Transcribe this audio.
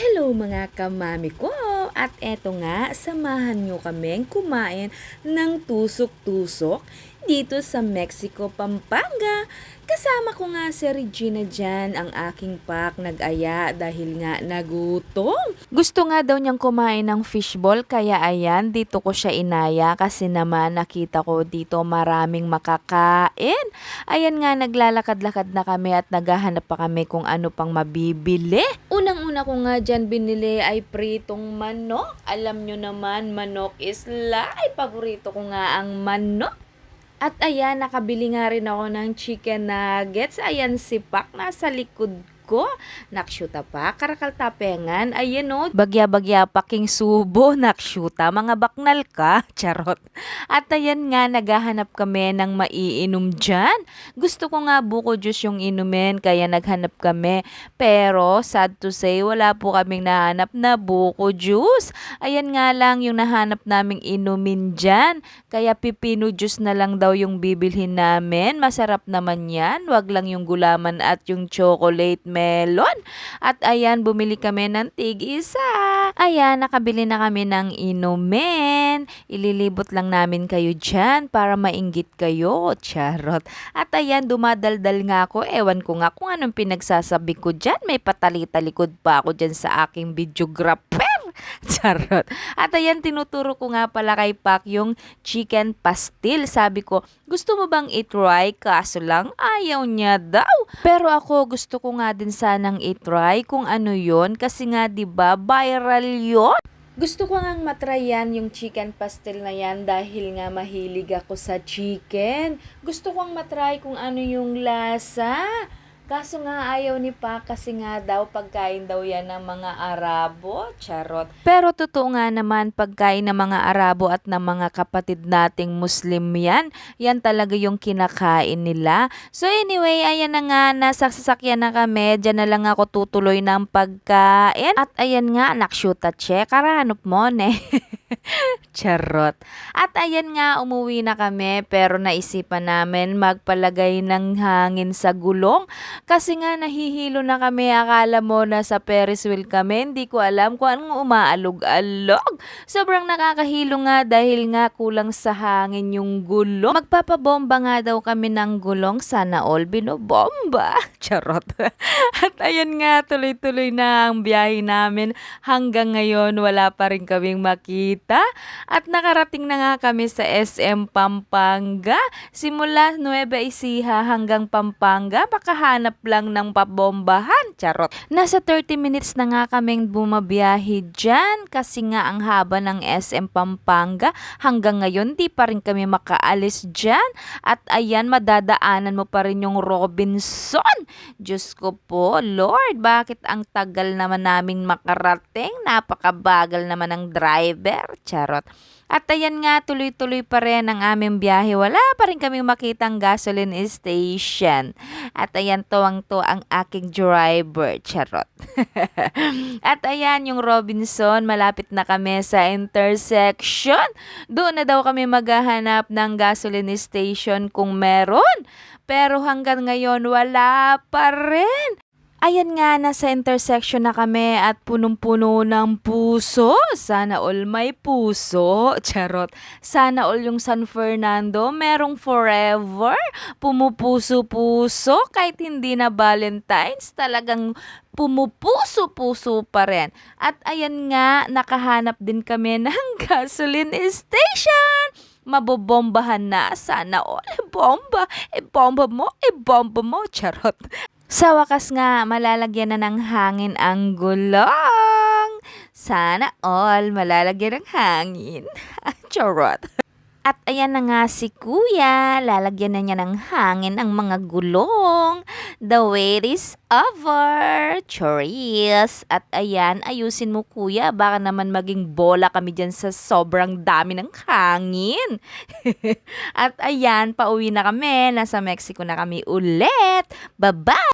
Hello mga kamami ko! At eto nga, samahan nyo kaming kumain ng tusok-tusok dito sa Mexico, Pampanga. Kasama ko nga si Regina dyan, ang aking pak nag-aya dahil nga nagutom. Gusto nga daw niyang kumain ng fishball kaya ayan, dito ko siya inaya kasi naman nakita ko dito maraming makakain. Ayan nga, naglalakad-lakad na kami at naghahanap pa kami kung ano pang mabibili. Unang-una ko nga dyan binili ay pritong manok. Alam nyo naman, manok is life. Paborito ko nga ang manok. At ayan, nakabili nga rin ako ng chicken nuggets. Ayan si Pak, nasa likod ko. Nakshuta pa, karakal tapengan. Ayan o, bagya-bagya paking subo, nakshuta. Mga baknal ka, charot. At ayan nga, naghahanap kami ng maiinom dyan. Gusto ko nga buko juice yung inumin, kaya naghanap kami. Pero, sad to say, wala po kaming nahanap na buko juice. Ayan nga lang yung nahanap naming inumin dyan. Kaya pipino juice na lang daw yung bibilhin namin. Masarap naman yan. Wag lang yung gulaman at yung chocolate melon. At ayan, bumili kami ng tig isa. Ayan, nakabili na kami ng inumin. Ililibot lang namin kayo dyan para mainggit kayo. Charot. At ayan, dumadaldal nga ako. Ewan ko nga kung anong pinagsasabi ko dyan. May patali-talikod pa ako dyan sa aking videographer. Charot. At ayan, tinuturo ko nga pala kay Pak yung chicken pastil. Sabi ko, gusto mo bang itry? Kaso lang, ayaw niya daw. Pero ako, gusto ko nga din sanang itry kung ano yon Kasi nga, di ba viral yon gusto ko ngang matry yan, yung chicken pastel na yan dahil nga mahilig ako sa chicken. Gusto kong matry kung ano yung lasa. Kaso nga ayaw ni Pa kasi nga daw pagkain daw yan ng mga Arabo. Charot. Pero totoo nga naman pagkain ng mga Arabo at ng mga kapatid nating Muslim yan. Yan talaga yung kinakain nila. So anyway, ayan na nga, nasa sasakyan na kami. Diyan na lang ako tutuloy ng pagkain. At ayan nga, nakshuta che. Karahanap mo, ne. Charot. At ayan nga, umuwi na kami pero naisipan namin magpalagay ng hangin sa gulong kasi nga nahihilo na kami. Akala mo na sa Ferris wheel kami. Hindi ko alam kung anong umaalog-alog. Sobrang nakakahilo nga dahil nga kulang sa hangin yung gulong. Magpapabomba nga daw kami ng gulong. Sana all binobomba. Charot. At ayan nga, tuloy-tuloy na ang biyahe namin. Hanggang ngayon, wala pa rin kaming makita. At nakarating na nga kami sa SM Pampanga. Simula Nueva Ecija hanggang Pampanga, makahanap lang ng pabombahan. Charot. Nasa 30 minutes na nga kaming bumabiyahe dyan kasi nga ang haba ng SM Pampanga. Hanggang ngayon, di pa rin kami makaalis dyan. At ayan, madadaanan mo pa rin yung Robinson. Diyos ko po, Lord, bakit ang tagal naman namin makarating? Napakabagal naman ng driver. Charot. At ayan nga, tuloy-tuloy pa rin ang aming biyahe. Wala pa rin kaming makitang gasoline station. At ayan, tuwang-to ang aking driver. Charot. At ayan, yung Robinson, malapit na kami sa intersection. Doon na daw kami maghahanap ng gasoline station kung meron. Pero hanggang ngayon, wala pa rin. Ayan nga, nasa intersection na kami at punong-puno ng puso. Sana all may puso. Charot. Sana all yung San Fernando merong forever. Pumupuso-puso. Kahit hindi na Valentine's, talagang pumupuso-puso pa rin. At ayan nga, nakahanap din kami ng gasoline station mabobombahan na. Sana all. Bomba. E bomba mo. E bomba mo. Charot. Sa wakas nga, malalagyan na ng hangin ang gulong. Sana all malalagyan ng hangin. Charot. At ayan na nga si kuya, lalagyan na niya ng hangin ang mga gulong. The wait is over. Choris. At ayan, ayusin mo kuya, baka naman maging bola kami dyan sa sobrang dami ng hangin. At ayan, pauwi na kami. Nasa Mexico na kami ulit. Bye-bye!